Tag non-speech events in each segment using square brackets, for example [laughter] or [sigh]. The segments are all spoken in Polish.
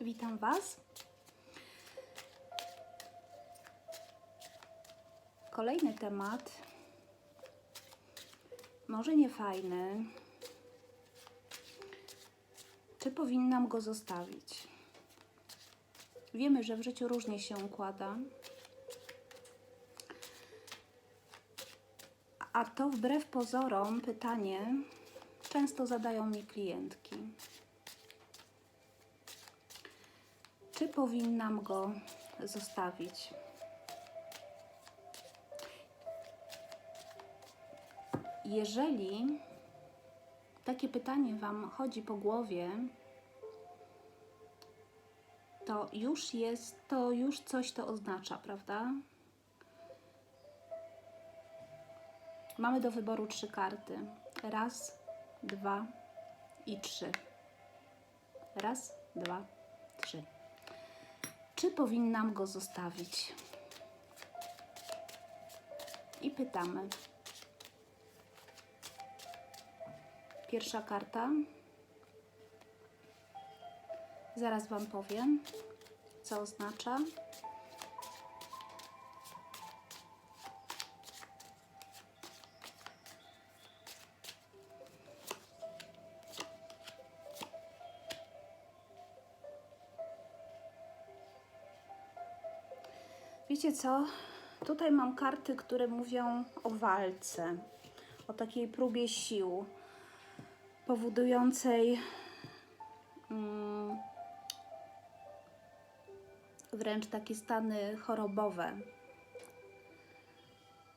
Witam Was. Kolejny temat, może nie fajny. Czy powinnam go zostawić? Wiemy, że w życiu różnie się układa. A to wbrew pozorom pytanie często zadają mi klientki. Czy powinnam go zostawić? Jeżeli takie pytanie Wam chodzi po głowie, to już jest, to już coś to oznacza, prawda? Mamy do wyboru trzy karty. Raz, dwa i trzy. Raz, dwa, trzy. Czy powinnam go zostawić? I pytamy. Pierwsza karta. Zaraz Wam powiem, co oznacza. Wiecie co? Tutaj mam karty, które mówią o walce, o takiej próbie sił, powodującej mm, wręcz takie stany chorobowe.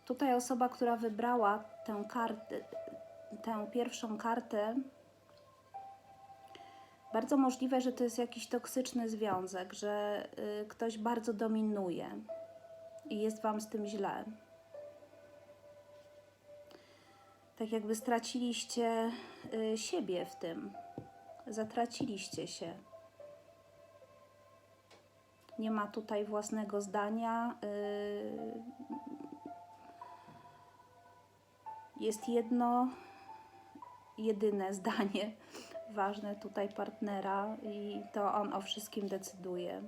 Tutaj osoba, która wybrała tę kartę, tę pierwszą kartę, bardzo możliwe, że to jest jakiś toksyczny związek, że y, ktoś bardzo dominuje i jest Wam z tym źle. Tak jakby straciliście y, siebie w tym, zatraciliście się. Nie ma tutaj własnego zdania. y, Jest jedno, jedyne zdanie ważne tutaj partnera i to on o wszystkim decyduje.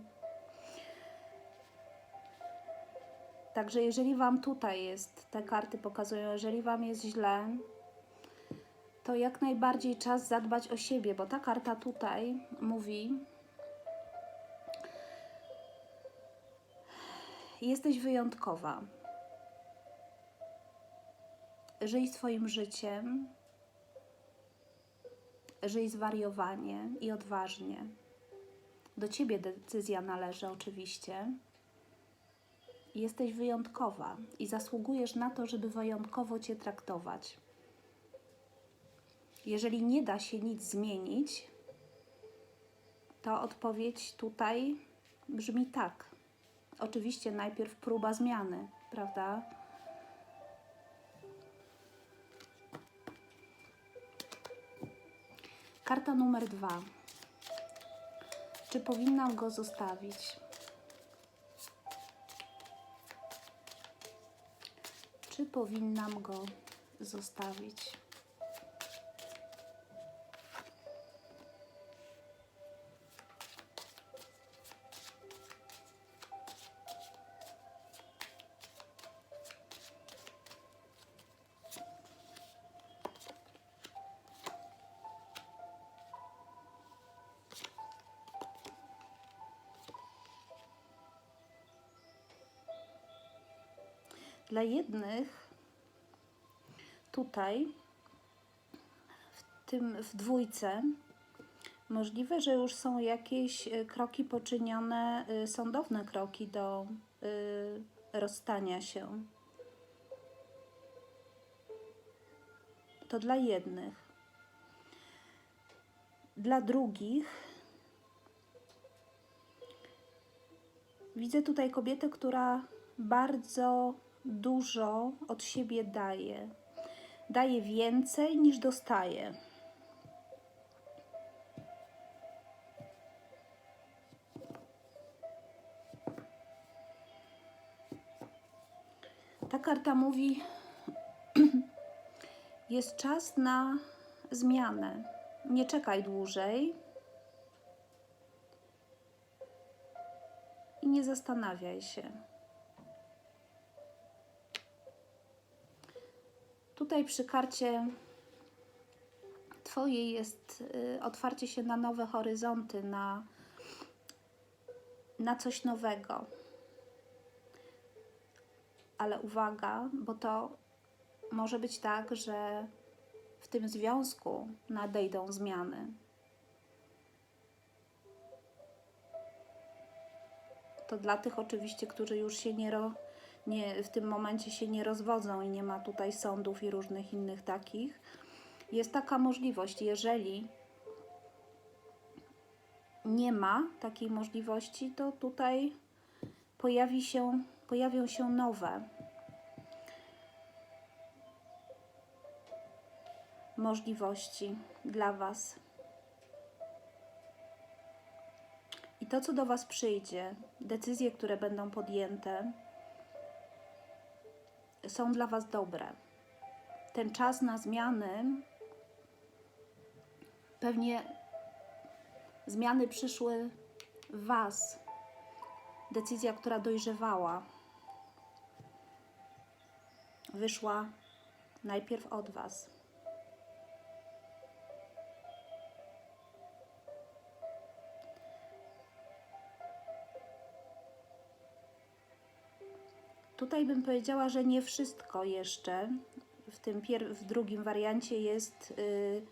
Także jeżeli Wam tutaj jest, te karty pokazują, jeżeli Wam jest źle, to jak najbardziej czas zadbać o siebie, bo ta karta tutaj mówi, jesteś wyjątkowa. Żyj swoim życiem, żyj zwariowanie i odważnie. Do Ciebie decyzja należy oczywiście. Jesteś wyjątkowa i zasługujesz na to, żeby wyjątkowo Cię traktować. Jeżeli nie da się nic zmienić, to odpowiedź tutaj brzmi tak. Oczywiście najpierw próba zmiany, prawda? Karta numer dwa. Czy powinnam go zostawić? Czy powinnam go zostawić? Dla jednych tutaj, w tym w dwójce, możliwe, że już są jakieś y, kroki poczynione, y, sądowne kroki do y, rozstania się. To dla jednych. Dla drugich widzę tutaj kobietę, która bardzo dużo od siebie daje. Daje więcej niż dostaje. Ta karta mówi: [clears throat] Jest czas na zmianę. Nie czekaj dłużej. i nie zastanawiaj się. Tutaj przy karcie Twojej jest y, otwarcie się na nowe horyzonty, na, na coś nowego. Ale uwaga, bo to może być tak, że w tym związku nadejdą zmiany. To dla tych oczywiście, którzy już się nie, ro, nie w tym momencie się nie rozwodzą i nie ma tutaj sądów i różnych innych takich. Jest taka możliwość, jeżeli nie ma takiej możliwości, to tutaj pojawi się, pojawią się nowe możliwości dla Was. I to, co do Was przyjdzie, decyzje, które będą podjęte, są dla Was dobre. Ten czas na zmiany, pewnie zmiany przyszły w Was. Decyzja, która dojrzewała, wyszła najpierw od Was. Tutaj bym powiedziała, że nie wszystko jeszcze w tym w drugim wariancie jest y,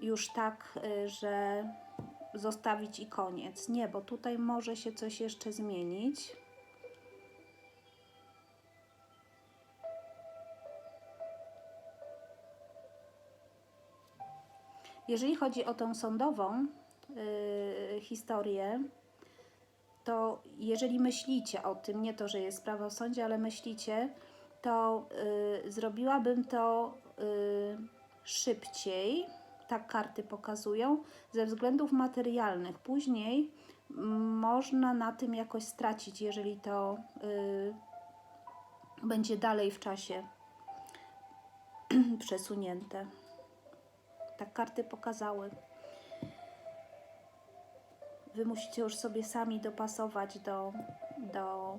już tak, y, że zostawić i koniec. Nie, bo tutaj może się coś jeszcze zmienić. Jeżeli chodzi o tą sądową y, historię, to jeżeli myślicie o tym, nie to, że jest sprawa w sądzie, ale myślicie, to y, zrobiłabym to y, szybciej, tak karty pokazują, ze względów materialnych. Później mm, można na tym jakoś stracić, jeżeli to y, będzie dalej w czasie [clears throat] przesunięte. Tak karty pokazały. Wy musicie już sobie sami dopasować do, do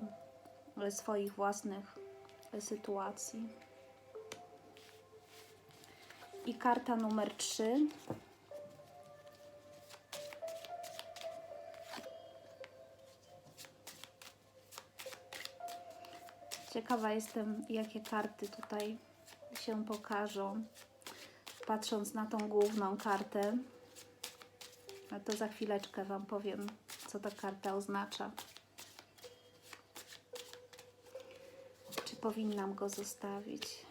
swoich własnych sytuacji. I karta numer 3. Ciekawa jestem, jakie karty tutaj się pokażą, patrząc na tą główną kartę. To za chwileczkę Wam powiem, co ta karta oznacza. Czy powinnam go zostawić?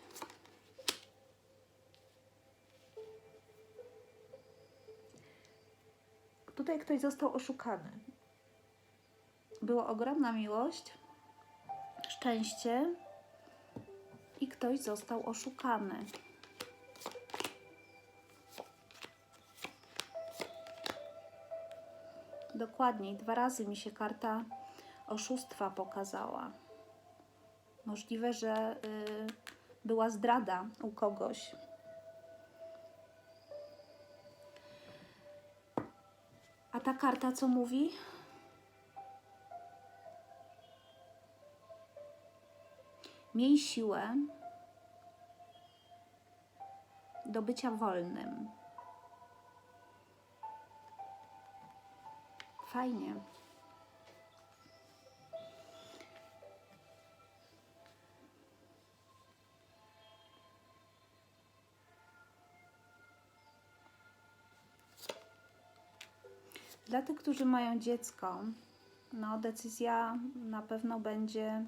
Tutaj ktoś został oszukany. Była ogromna miłość, szczęście i ktoś został oszukany. Dokładniej, dwa razy mi się karta oszustwa pokazała. Możliwe, że y, była zdrada u kogoś. A ta karta co mówi? Miej siłę do bycia wolnym. Fajnie. Dla tych, którzy mają dziecko, no decyzja na pewno będzie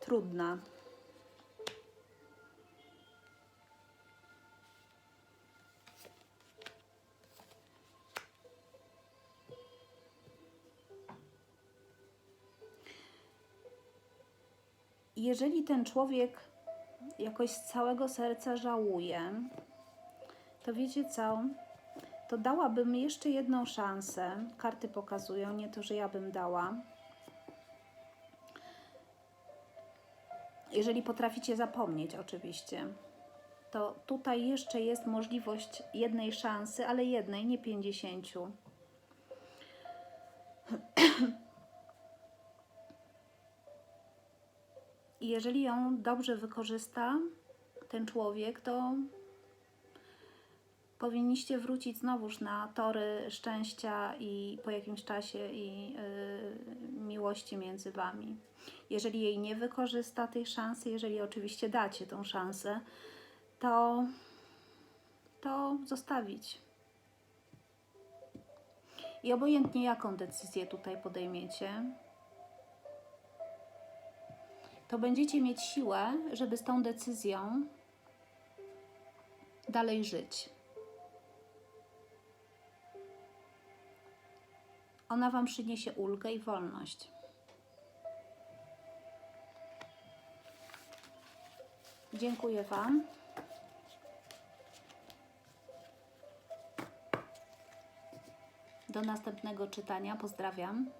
trudna. Jeżeli ten człowiek jakoś z całego serca żałuje, to wiecie co? To dałabym jeszcze jedną szansę. Karty pokazują, nie to, że ja bym dała. Jeżeli potraficie zapomnieć, oczywiście, to tutaj jeszcze jest możliwość jednej szansy, ale jednej, nie pięćdziesięciu. I jeżeli ją dobrze wykorzysta ten człowiek, to powinniście wrócić znowuż na tory szczęścia i po jakimś czasie i yy, miłości między wami. Jeżeli jej nie wykorzysta tej szansy, jeżeli oczywiście dacie tą szansę, to, to zostawić. I obojętnie jaką decyzję tutaj podejmiecie, to będziecie mieć siłę, żeby z tą decyzją dalej żyć. Ona Wam przyniesie ulgę i wolność. Dziękuję Wam. Do następnego czytania. Pozdrawiam.